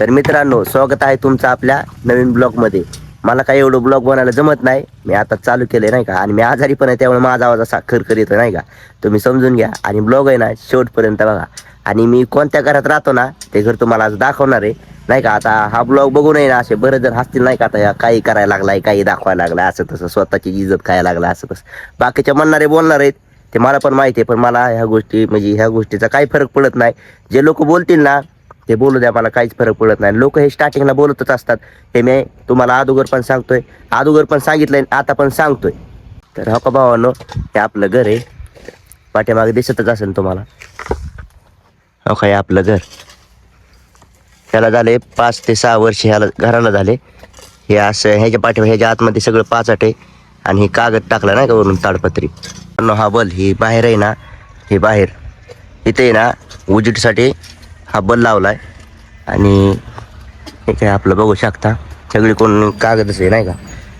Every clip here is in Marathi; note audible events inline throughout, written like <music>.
तर मित्रांनो स्वागत आहे तुमचं आपल्या नवीन ब्लॉगमध्ये. मला काही एवढं ब्लॉग बनायला जमत नाही. मी आता चालू केले नाही का? आणि मी आजारी पण आहे त्यामुळे माझा आवाज असा खरखर येतो नाही का? तुम्ही समजून घ्या. आणि ब्लॉग आहे ना शेवटपर्यंत बघा. आणि मी कोणत्या घरात राहतो ना ते घर तुम्हाला आज दाखवणार आहे नाही का? आता हा ब्लॉग बघून आहे ना असे बरेच जण हसतील नाही का? आता काही करायला लागलाय काही दाखवायला लागलाय असं तसं स्वतःची इज्जत खायला लागला असं तसं. बाकीच्या म्हणणारे बोलणार आहेत ते मला पण माहिती आहे पण मला ह्या गोष्टी म्हणजे ह्या गोष्टीचा काही फरक पडत नाही. जे लोक बोलतील ना ते बोलू द्या मला काहीच फरक पडत नाही. लोक हे स्टार्टिंगला बोलतच असतात. हे मी तुम्हाला अगोदर पण सांगतोय. अगोदर पण सांगितलंय आणि आता पण सांगतोय. तर हो का भावानो हे आपलं घर आहे. पाठीमागे दिसतच असेल तुम्हाला. हो का हे आपलं घर. त्याला झाले पाच ते सहा वर्ष ह्याला घराला झाले. हे असं ह्याच्या पाठीमागे ह्याच्या आतमध्ये सगळं पाचाट आहे. आणि हे कागद टाकला नाही का वरून ताडपत्री? हा बल ही बाहेर आहे ना. हे बाहेर. इथे आहे ना उजीटसाठी हा बल लावला आहे आणि हे काय आपलं बघू शकता. सगळी कोण कागदच आहे नाही का?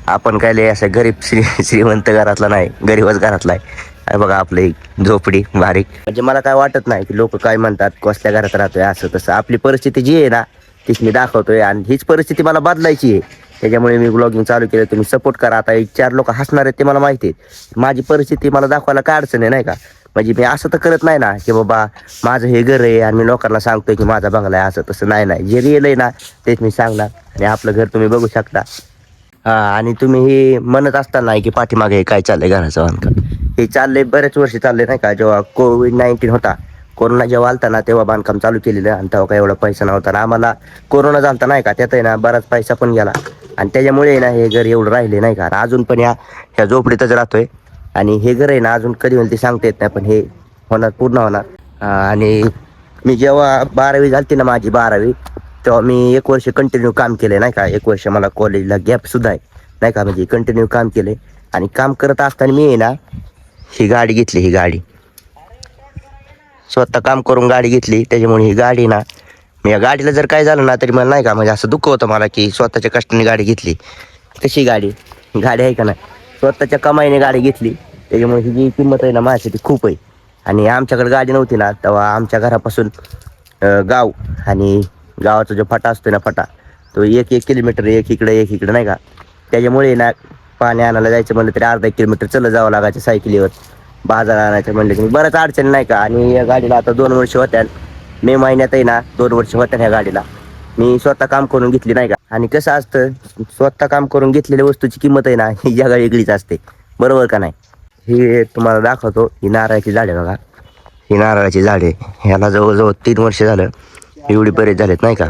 आपण काय लय असं गरीब श्री श्रीमंत घरातला नाही गरीबच घरातला आहे. बघा आपलं एक झोपडी बारीक. म्हणजे मला काय वाटत नाही की लोक काय म्हणतात कसल्या घरात राहतोय असं तसं. आपली परिस्थिती जी आहे ना तीच मी दाखवतोय आणि हीच परिस्थिती मला बदलायची आहे. त्याच्यामुळे मी ब्लॉगिंग चालू केलं तुम्ही सपोर्ट करा. आता एक चार लोक हसणार आहेत ते मला माहिती आहे. माझी परिस्थिती मला दाखवायला काय अडचण आहे नाही का? म्हणजे मी असं तर करत नाही ना की बाबा माझं हे घर आहे आणि मी लोकांना सांगतोय की माझा बंगला आहे असं तसं नाही नाही. जे रिअल आहे ना तेच मी सांगणार. आणि आपलं घर तुम्ही बघू शकता. हा आणि तुम्ही हे म्हणत असताना की पाठीमागे हे काय चाललंय घराचं बांधकाम? हे चाललंय बरेच वर्ष चाललंय नाही का? जेव्हा कोविड नाईन्टीन होता कोरोना जेव्हा आलता ना तेव्हा बांधकाम चालू केलेलं आणि तेव्हा काय एवढा पैसा नव्हता. ना आम्हाला कोरोना झालता नाही का त्यात आहे ना बराच पैसा पण गेला. आणि त्याच्यामुळे ना हे घर एवढं राहिले नाही का? अजून पण या ह्या झोपडीतच राहतोय. आणि हे घर आहे ना अजून कधी होईल ते सांगता येत नाही पण हे होणार पूर्ण होणार. आणि मी जेव्हा बारावी झालती ना माझी बारावी तेव्हा मी एक वर्ष कंटिन्यू काम केले नाही का? एक वर्ष मला कॉलेजला गॅपसुद्धा आहे नाही का? म्हणजे कंटिन्यू काम केले. आणि काम करत असताना मी आहे ना ही गाडी घेतली ही गाडी. स्वतः काम करून गाडी घेतली त्याच्यामुळे ही गाडी ना मी या गाडीला जर काय झालं ना तरी मला नाही का म्हणजे असं दुःख होतं मला की स्वतःच्या कष्टाने गाडी घेतली. कशी गाडी? गाडी आहे का नाही? स्वतःच्या कमाईने गाडी घेतली. त्याच्यामुळे ही जी किंमत आहे ना माझ्यासाठी खूप आहे. आणि आमच्याकडे गाडी नव्हती ना तेव्हा आमच्या घरापासून गाव आणि गावाचा जो फटा असतो ना फटा तो एक एक किलोमीटर एक इकडं एक इकडं नाही का? त्याच्यामुळे ना पाणी आणायला जायचं म्हणलं तरी अर्धा एक किलोमीटर चलं जावं लागायचं सायकलीवर. बाजार आणायचं म्हणलं की बरंच अडचण नाही का? आणि या गाडीला आता दोन वर्ष होत्या. मे महिन्यात आहे ना दोन वर्ष होत्या ह्या गाडीला. मी स्वतः काम करून घेतली नाही का? आणि कसं असतं स्वतः काम करून घेतलेल्या वस्तूची किंमत आहे ना ही जगा वेगळीच असते. बरोबर का नाही? ही तुम्हाला दाखवतो. ही नारळाची झाडे बघा. ही नारळाची झाडे. ह्याला जवळजवळ तीन वर्ष झालं. एवढी बरेच झालेत नाही का?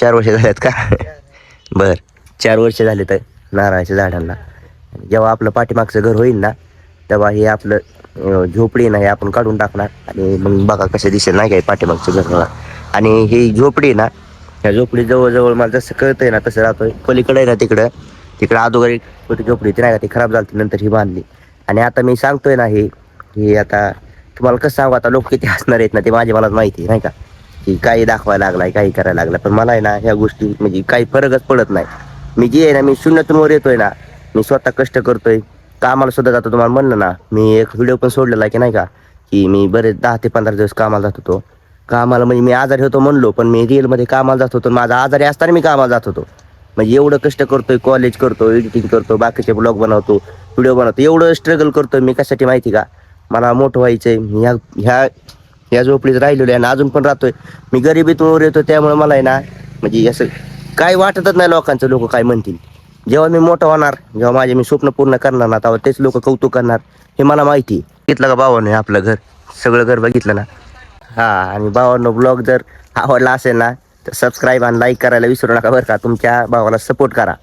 चार वर्ष झालेत का? <laughs> बर. चार वर्ष झाले तर नारळाच्या झाडांना. जेव्हा आपलं पाठीमागचं घर होईल ना तेव्हा हे आपलं झोपडी ना हे आपण काढून टाकणार. आणि मग बघा कसं दिसेल नाही काय पाठीमागचं घर आणि ही झोपडी ना ह्या झोपडी जवळजवळ मला जसं कळतंय ना तसं राहतोय. पलीकडे ना तिकडं. तिकडं अगोदर एक झोपडी ती नाही का ती खराब झाली नंतर ही बांधली. आणि आता मी सांगतोय ना हे हे आता तुम्हाला कसं सांगू आता लोक किती हसणार आहेत ना ते माझी मलाच माहिती आहे, नाही का? की काही दाखवायला लागलाय काही करायला लागलाय पण मला आहे ना ह्या गोष्टी म्हणजे काही फरकच पडत नाही. मी जे आहे ना मी शून्यातून वर येतोय ना मी स्वतः कष्ट करतोय. कामाला सुद्धा जातो तुम्हाला म्हणलं ना मी एक व्हिडिओ पण सोडलेला आहे की नाही का? की मी बरेच दहा ते पंधरा दिवस कामाला जात होतो. कामाला म्हणजे मी आजारी होतो म्हणलो पण मी रिअलमध्ये कामाला जात होतो माझा आजारी असताना मी कामाला जात होतो. म्हणजे एवढं कष्ट करतोय कॉलेज करतो एडिटिंग करतो बाकीचे ब्लॉग बनवतो. व्हिडिओ बनवतो. एवढं स्ट्रगल करतो मी कशासाठी माहिती का? मला मोठं व्हायचंय. मी ह्या ह्या ह्या झोपडीत राहिलेलो आहे आणि अजून पण राहतोय. मी गरिबीतून वर येतो त्यामुळे मला आहे ना म्हणजे असं काय वाटतच नाही लोकांचं लोक काय म्हणतील. जेव्हा मी मोठं होणार जेव्हा माझे मी स्वप्न पूर्ण करणार ना तेव्हा तेच लोक कौतुक करणार हे मला माहिती आहे. का भावानं आपलं घर? सगळं घर बघितलं ना? हा आणि भावांनो ब्लॉग जर आवडला असेल ना तर सबस्क्राईब आणि लाईक करायला विसरू नका बरं का. तुमच्या भावाला सपोर्ट करा.